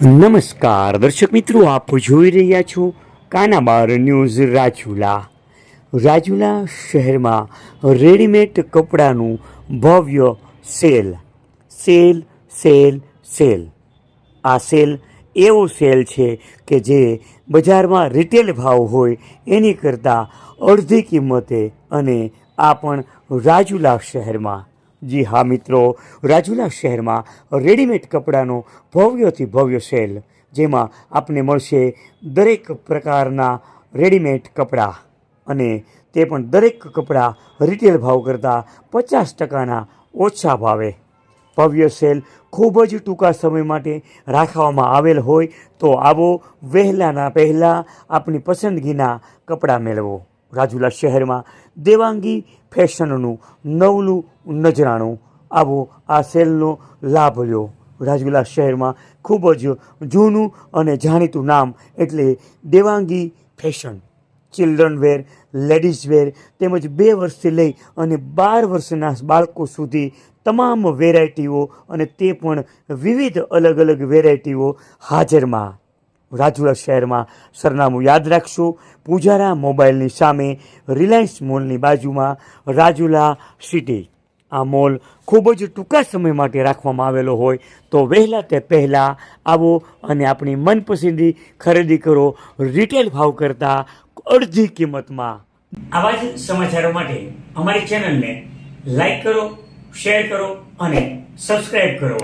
નમસ્કાર, દર્શક મિત્રો, આપ જોઈ રહ્યા છો કાનાબાર ન્યૂઝ રાજુલા. રાજુલા શહેરમાં રેડીમેડ કપડાનું ભવ્ય સેલ સેલ સેલ સેલ. આ સેલ એવો સેલ છે કે જે બજારમાં રિટેલ ભાવ હોય એની કરતાં અડધી કિંમતે અને આ પણ રાજુલા શહેરમાં જી હા, મિત્રો. રાજુલા શહેરમાં રેડીમેડ કપડાનો ભવ્યથી ભવ્ય સેલ જેમાં આપને મળશે દરેક પ્રકારના રેડીમેડ કપડાં. અને તે પણ દરેક કપડાં રિટેલ ભાવ કરતાં પચાસ ટકાના ઓછા ભાવે. ભવ્ય સેલ ખૂબ જ ટૂંકા સમય માટે રાખવામાં આવેલ હોય તો આવો વહેલાના પહેલાં આપની પસંદગીના કપડાં મેળવો. રાજુલા શહેરમાં દેવાંગી ફેશનનું નવલું નજરાણું. આવો આ સેલનો લાભ લ્યો. રાજુલા શહેરમાં ખૂબ જ જૂનું અને જાણીતું નામ એટલે Devangi fashion. Children wear, ladies wear તેમજ બે વર્ષથી લઈ અને બાર વર્ષના બાળકો સુધી તમામ વેરાયટીઓ અને તે પણ વિવિધ અલગ અલગ વેરાયટીઓ હાજરમાં. રાજુલા શહેરમાં સરનામું યાદ રાખશો. પૂજારા મોબાઈલની સામે રિલાયન્સ મોલની બાજુમાં રાજુલા સિટી. આ મોલ ખૂબ જ ટૂંકા સમય માટે રાખવામાં આવેલો હોય તો વહેલા તે પહેલાં આવો અને આપણી મનપસંદી ખરીદી કરો રિટેલ ભાવ કરતાં અડધી કિંમતમાં. આવા જ સમાચારો માટે અમારી ચેનલને લાઈક કરો, શેર કરો અને સબસ્ક્રાઈબ કરો.